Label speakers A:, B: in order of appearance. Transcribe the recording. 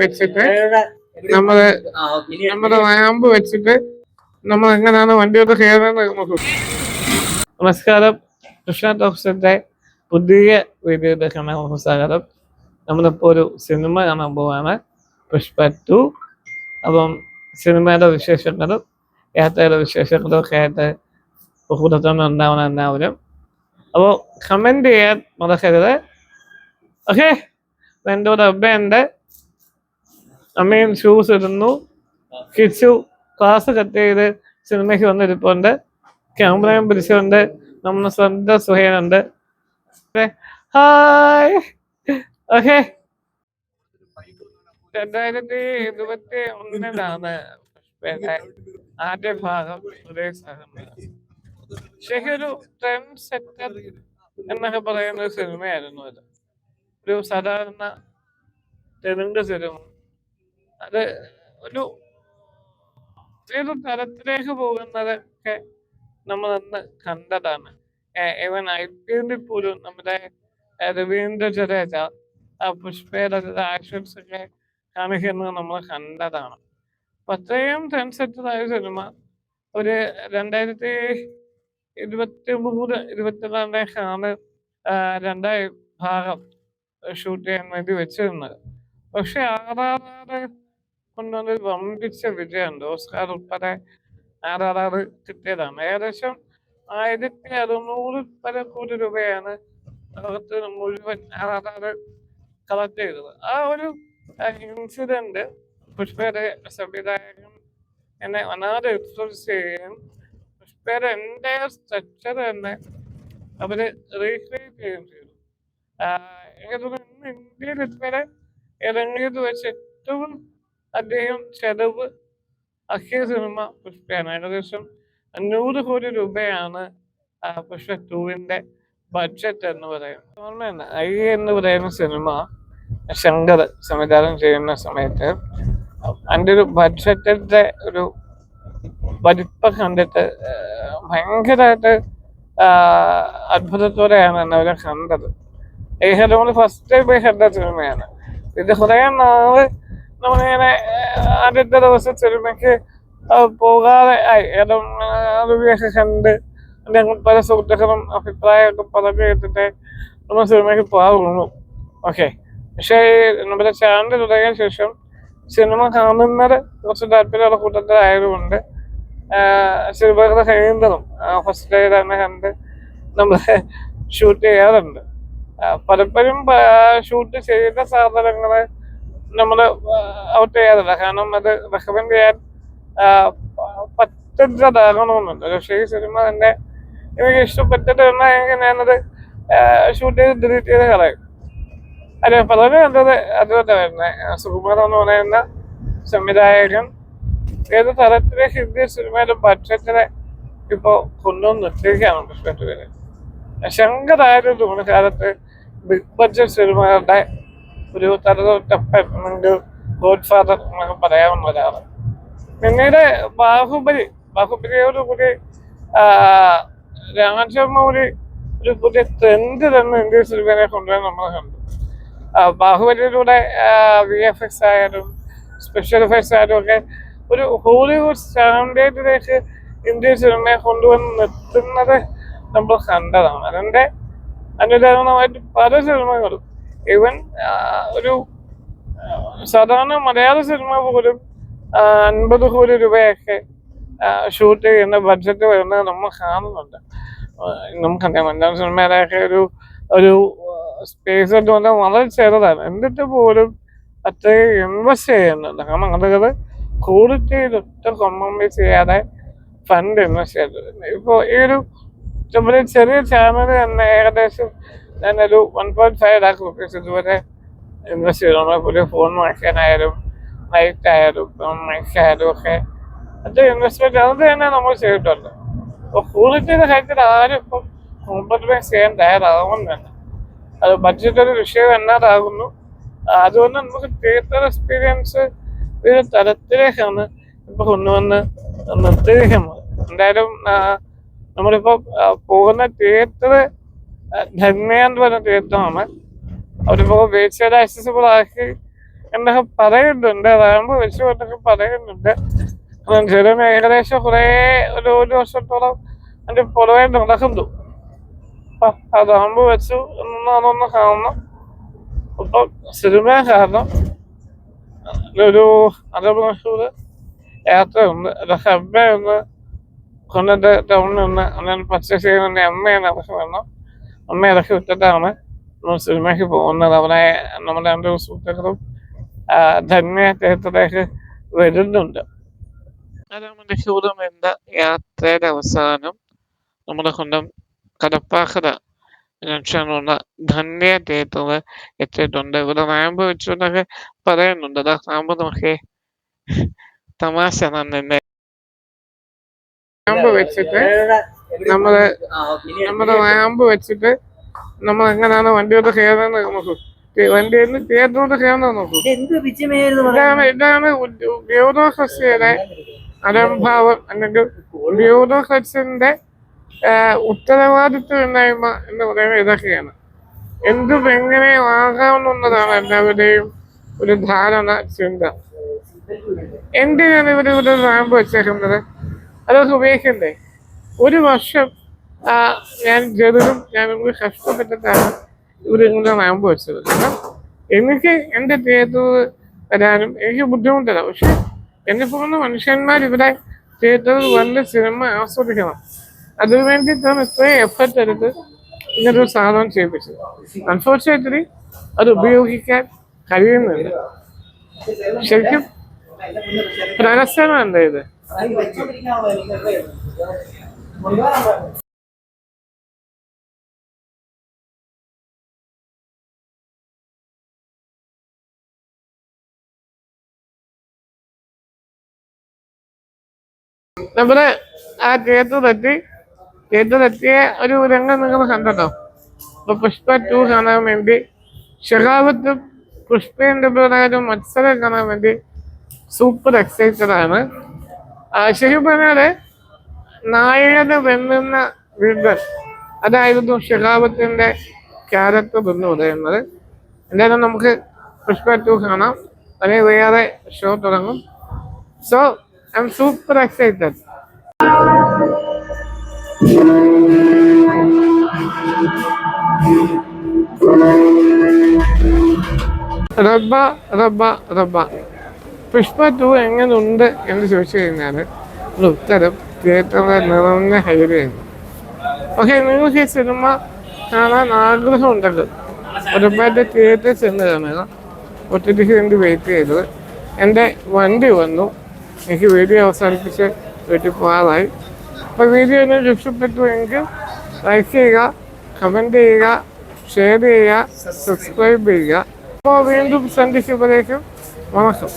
A: വെച്ചിട്ട് നമ്മൾ നമ്മുടെ വെച്ചിട്ട് നമ്മൾ എങ്ങനെയാണ് വണ്ടിയോട് കയറുന്നത് നോക്കും നമസ്കാരം. കൃഷ്ണ ടോക്സിന്റെ പുതിയ വീഡിയോയിലേക്ക് സ്വാഗതം. നമ്മളിപ്പോൾ ഒരു സിനിമ കാണാൻ പോവാണ്. പുഷ്പ ടു അപ്പം സിനിമയുടെ വിശേഷങ്ങളും യാത്രയുടെ വിശേഷങ്ങളും ഒക്കെ ആയിട്ട് കൂട്ടത്തോടെ ഉണ്ടാവണം എല്ലാവരും. അപ്പോൾ കമന്റ് ചെയ്യാൻ മറക്കരുത്. ഓക്കെ എന്റെ ഒരു അബ്ബയുണ്ട് അമ്മയും ഷൂസ് ഇടുന്നു. കിച്ചു ക്ലാസ് കട്ട് ചെയ്ത് സിനിമയ്ക്ക് വന്നിരിപ്പുണ്ട്. ക്യാമറയും പിടിച്ചുകൊണ്ട് നമ്മുടെ സ്വന്തം സുഹേനുണ്ട് ഹായ് ഓക്കെ. രണ്ടായിരത്തി ഇരുപത്തി ഒന്നിലാണ് ആദ്യ ഭാഗം ശരിക്കും ഒരു ട്രെൻഡ് സെറ്റർ എന്നൊക്കെ പറയുന്ന ഒരു സിനിമയായിരുന്നു അത്. ഒരു സാധാരണ തെലുങ്ക് സിനിമ. അത് ഒരു ഏത് തരത്തിലേക്ക് പോകുന്നതൊക്കെ നമ്മൾ അന്ന് കണ്ടതാണ്. ഇവൻ ഐ പി എല്ലിൽ പോലും നമ്മുടെ രവീന്ദ്ര ജഡേജ പുഷ്പയുടെ ആക്ഷൻസ് ഒക്കെ കാണിക്കുന്നത് നമ്മൾ കണ്ടതാണ്. അപ്പൊ അത്രയും സെൻസെറ്ററായ സിനിമ ഒരു രണ്ടായിരത്തി ഇരുപത്തി മൂന്ന് ആണ് രണ്ടായി ഭാഗം ഷൂട്ട് ചെയ്യാൻ വേണ്ടി വെച്ചിരുന്നത്. പക്ഷെ ആറാറാറ് കൊണ്ടൊരു വമ്പിച്ച വിജയമുണ്ട്. ഓസ്കാർ ഉൾപ്പെടെ ആറാറാറ് കിട്ടിയതാണ്. ഏകദേശം ആയിരത്തി അറുന്നൂറ് പല കോടി രൂപയാണ് ലോകത്ത് മുഴുവൻ ആറാറാറ് കളക്ട് ചെയ്തത്. ആ ഒരു ഇൻസിഡന്റ് പുഷ്പയുടെ സംവിധായകൻ എന്നെ വല്ലാതെ എക്സ്പ്രസ് ചെയ്യുകയും പുഷ്പയുടെ എന്റെ സ്ട്രക്ചർ തന്നെ അവർ റീക്രിയേറ്റ് ചെയ്യുകയും ചെയ്തു. എനിക്ക് തോന്നുന്നു ഇന്ത്യയിൽ ഇതുവരെ ഇറങ്ങിയത് വെച്ച് ഏറ്റവും അദ്ദേഹം ചെലവ് അഖിയ സിനിമ പുഷ്പയാണ്. ഏകദേശം അഞ്ഞൂറ് കോടി രൂപയാണ് പുഷ്പ ടൂവിന്റെ ബഡ്ജറ്റ് എന്ന് പറയുന്നത് ഓർമ്മയുണ്ട് ഐ എന്ന് പറയുന്ന സിനിമ ശങ്കർ സംവിധാനം ചെയ്യുന്ന സമയത്ത് അതിന്റെ ഒരു ബഡ്ജറ്റിന്റെ ഒരു വലിപ്പം കണ്ടിട്ട് ഭയങ്കരമായിട്ട് അത്ഭുതത്തോടെയാണ് എന്നെ അവരെ കണ്ടത്. നമ്മൾ ഫസ്റ്റ് ടൈം കണ്ട സിനിമയാണ്. ഇത് കുറേ നാൾ നമ്മളിങ്ങനെ ആദ്യത്തെ ദിവസം സിനിമയ്ക്ക് പോകാതെ ആയി. ഏതും റിവ്യൊക്കെ കണ്ട് ഞങ്ങൾ പല സുഹൃത്തുക്കളും അഭിപ്രായമൊക്കെ പറഞ്ഞു കേട്ടിട്ട് നമ്മൾ സിനിമയ്ക്ക് പോകാറുള്ളൂ. ഓക്കെ പക്ഷേ നമ്മുടെ ചാനൽ തുടങ്ങിയ ശേഷം സിനിമ കാണുന്നത് കുറച്ച് താല്പര്യമുള്ള കൂട്ടത്തിലായതുകൊണ്ട് സിനിമകളുടെ കഴിയുന്നതും ഫസ്റ്റ് ഡേ തന്നെ കണ്ട് നമ്മൾ ഷൂട്ട് ചെയ്യാറുണ്ട്. പലപ്പോഴും ഷൂട്ട് ചെയ്യുന്ന സാധനങ്ങൾ നമ്മൾ ഔട്ട് ചെയ്യാറില്ല. കാരണം അത് റെക്കമെൻഡ് ചെയ്യാൻ പറ്റുന്നതാകണമെന്നുണ്ട് പക്ഷേ ഈ സിനിമ തന്നെ എനിക്ക് ഇഷ്ടപ്പെട്ടിട്ട് തന്നെ ഞാനത് ഷൂട്ട് ചെയ്ത് ഡിലീറ്റ് ചെയ്ത് കളയും. അല്ല പലരും കണ്ടത് അതുകൊണ്ട് വരുന്നത് സുകുമാർ എന്ന് പറയുന്ന സംവിധായകൻ ഏത് തരത്തിലെ ഹിന്ദി സിനിമയുടെ ബഡ്ജറ്റിനെ ഇപ്പോൾ കൊണ്ടുവന്ന് നിർത്തിയിരിക്കുകയാണ് പുഷ്പത്തുവിന് ശങ്കരായൊരു തോന്നിക്കാലത്ത് ബിഗ് ബഡ്ജറ്റ് സിനിമകളുടെ ഒരു തലതൊട്ടപ്പെട്ട് ഗോഡ് ഫാദർ എന്നൊക്കെ പറയാവുന്ന ഒരാൾ. പിന്നീട് ബാഹുബലി. ബാഹുബലിയോടുകൂടി രാജമൗലി ഒരു ഒരു പുതിയ ട്രെൻഡ് തന്നെ ഇന്ത്യൻ സിനിമയെ കൊണ്ടുവരാൻ നമ്മൾ കണ്ടു. ബാഹുബലിയിലൂടെ വി എഫ് എക്സ് ആയാലും സ്പെഷ്യൽ എഫക്ട്സ് ആയാലും ഒക്കെ ഒരു ഹോളിവുഡ് സ്റ്റാൻഡേർഡിലേക്ക് ഇന്ത്യൻ സിനിമയെ കൊണ്ടുവന്ന് നിർത്തുന്നത് നമ്മൾ കണ്ടതാണ്. അതിന്റെ അനുദാനമായിട്ട് പല സിനിമകളും. ഈവൻ ഒരു സാധാരണ മലയാള സിനിമ പോലും അൻപത് കോടി രൂപയൊക്കെ ഷൂട്ട് ചെയ്യുന്ന ബഡ്ജറ്റ് വരുന്നത് നമ്മൾ കാണുന്നുണ്ട്. നമുക്കറിയാം. മലയാള സിനിമയുടെയൊക്കെ ഒരു ഒരു സ്പേസ് എന്ന് പറഞ്ഞാൽ വളരെ ചെറുതാണ്. എന്നിട്ട് പോലും അത്രയും ഇൻവെസ്റ്റ് ചെയ്യുന്നുണ്ട്. കാരണം അതൊക്കെ ക്വാളിറ്റിയിൽ ഒറ്റ കോംപ്രമൈസ് ചെയ്യാതെ ഫണ്ട് ഇൻവെസ്റ്റ് ചെയ്തത് ഇപ്പോൾ ഈ ഒരു നമ്മുടെ ചെറിയ ചാനൽ തന്നെ ഏകദേശം ഞാനൊരു one point five lakh rupees ഇതുവരെ ഇൻവെസ്റ്റ് ചെയ്തു. നമ്മളെ പുതിയ ഫോൺ വാങ്ങിക്കാനായാലും ലൈറ്റ് ആയാലും മൈക്കായാലും ഒക്കെ അത് ഇൻവെസ്റ്റ്മെന്റ് അത് തന്നെ നമ്മൾ ചെയ്തിട്ടുണ്ട്. അപ്പൊ ക്വാളിറ്റിയുടെ കാര്യത്തിൽ ആരും ഇപ്പം കോംപ്രമൈസ് ചെയ്യാൻ തയ്യാറാവുന്നുണ്ട് അത് ബഡ്ജറ്റ് ഒരു വിഷയം എന്നാതാകുന്നു അതുകൊണ്ട് നമുക്ക് തിയേറ്റർ എക്സ്പീരിയൻസ് ഒരു തരത്തിലേക്കാണ് ഇപ്പൊ കൊണ്ടുവന്ന് നിർത്തിയിരിക്കുന്നത്. എന്തായാലും നമ്മളിപ്പോ പോകുന്ന തിയേറ്റർ ധന്യ പറഞ്ഞ തിയേറ്ററാണ് അവരിപ്പോ വീഴ്ചയുടെ ആക്സസിബിൾ ആക്കി എന്നൊക്കെ പറയുന്നുണ്ട്. റാമ്പ് വെച്ച് കൊണ്ടൊക്കെ പറയുന്നുണ്ട്. കാരണം ഏകദേശം കുറേ ഒരു ഒരു വർഷത്തോളം എന്റെ പുറകെ നടക്കുന്നു. അപ്പം അതാകുമ്പോൾ വെച്ചു എന്നാണൊന്ന് കാണണം. അപ്പൊ സിനിമ കാരണം ഒരു അരമണിക്കൂർ യാത്രയുണ്ട് അത് ഹബ്ബെ ഒന്ന് കൊണ്ടിട്ട് ടൗണിൽ നിന്ന് അങ്ങനെ പർച്ചേസ് ചെയ്യുന്ന അമ്മയെ ഇറക്കി വേണം അമ്മ ഇറക്കി വിട്ടിട്ടാണ് നമ്മൾ സിനിമയ്ക്ക് പോകുന്നത്. അവിടെ നമ്മുടെ രണ്ട് സുഹൃത്തുക്കളും ധന്യ ക്ഷേത്രത്തിലേക്ക് വരുന്നുണ്ട്. അരമണിക്കൂറും എന്ന യാത്രയുടെ അവസാനം നമ്മുടെ സ്വന്തം കടപ്പാക്കര ജംഗ്ഷനിലുള്ള ധന്യ തീർത്ഥത്തിൽ എത്തിയിട്ടുണ്ട്. ഇവിടെ റാമ്പ് വെച്ചുകൊണ്ടൊക്കെ പറയുന്നുണ്ട്. അതാ റാമ്പ് നോക്കിയേ. തമാശ തന്നെ റാമ്പ് വെച്ചിട്ട് നമ്മൾ നമ്മുടെ റാമ്പ് വെച്ചിട്ട് നമ്മൾ എങ്ങനെയാണ് വണ്ടിയോട് കയറുന്നത് നമുക്ക് വണ്ടിയിൽ തിയേറ്ററിലോട്ട് കയറുന്നത് നോക്കൂ. ഇതാണ് ഇതാണ് ഗൗരവ ബ്യൂറോക്രസിയുടെ അലംഭാവം അല്ലെങ്കിൽ ബ്യൂറോക്രറ്റ്സിന്റെ ഉത്തരവാദിത്വമില്ലായ്മ എന്ന് പറയുന്നത് ഇതൊക്കെയാണ്. എന്തും എങ്ങനെ ആകാമെന്നുള്ളതാണ് എല്ലാവരുടെയും ഒരു ധാരണ ചിന്ത. എന്തിനാണ് ഇവർ ഇവിടെ റാമ്പ് വെച്ചേക്കുന്നത്? അതൊക്കെ ഉപയോഗിക്കണ്ടേ ഒരു വർഷം ഞാൻ ജെറും ഞാൻ കഷ്ടപ്പെട്ടിട്ടാണ് ഇവിടെ ഇങ്ങനെ റാമ്പ് വെച്ചത്. കാരണം എനിക്ക് എന്റെ തിയേറ്റർ വരാനും എനിക്ക് ബുദ്ധിമുട്ടില്ല പക്ഷെ എന്നെ പോകുന്ന മനുഷ്യന്മാർ ഇവിടെ തിയേറ്ററിൽ വല്ല സിനിമ ആസ്വദിക്കണം. അതിനു വേണ്ടിയിട്ടാണ് ഇത്രയും എഫർട്ട് എടുത്ത് ഇങ്ങനൊരു സാധനം ചെയ്യിപ്പിച്ചത് അൺഫോർച്ചുനേറ്റ്ലി അത് ഉപയോഗിക്കാൻ കഴിയുന്നില്ല. ശരിക്കും പ്രഹസനമല്ലേ ഇത്? നമ്മുടെ ആ തിയേറ്ററിലെത്തി തിയേറ്ററിലെത്തിയ ഒരു രംഗം നിങ്ങൾ കണ്ടല്ലോ ഇപ്പൊ പുഷ്പ ടു കാണാൻ വേണ്ടി ഷെഹാവത്തും പുഷ്പേന്റെ പേരായ മത്സരം കാണാൻ വേണ്ടി സൂപ്പർ എക്സൈറ്റഡ് ആണ്. ആ, ശരിക്കും പറഞ്ഞാൽ നായകന് വെണ്ണുന്ന വില്ലൻ അതായിരുന്നു ഷെഹാവത്തിന്റെ ക്യാരക്ടർ എന്ന് പറയുന്നത്. എന്തായാലും നമുക്ക് പുഷ്പ ടു കാണാം. അല്ലെങ്കിൽ വേറെ ഷോ തുടങ്ങും. So I'm super excited റബ്ബ റബ്ബ റബ്ബ. പുഷ്പ ടു എങ്ങനെയുണ്ട് എന്ന് ചോദിച്ചു കഴിഞ്ഞാൽ ഉത്തരം തിയേറ്ററിലെ നിറഞ്ഞ ഹൈലയാണ് ഓക്കെ നിങ്ങൾക്ക് ഈ സിനിമ കാണാൻ ആഗ്രഹമുണ്ടല്ലോ ഒരുപാട് തിയേറ്ററിൽ ചെന്ന് കാണുക. ഒറ്റയ്ക്ക് വേണ്ടി വെയിറ്റ് ചെയ്തത്. എന്റെ വണ്ടി വന്നു. എനിക്ക് വീഡിയോ അവസാനിപ്പിച്ച് വീട്ടിൽ പോകാറായി. അപ്പോൾ വീഡിയോ എന്നെ ഇഷ്ടപ്പെട്ടു എങ്കിൽ ലൈക്ക് ചെയ്യുക. കമന്റ് ചെയ്യുക ഷെയർ ചെയ്യുക സബ്സ്ക്രൈബ് ചെയ്യുക. അപ്പോൾ വീണ്ടും സന്ധിക്കുമ്പോഴേക്കും വണക്കം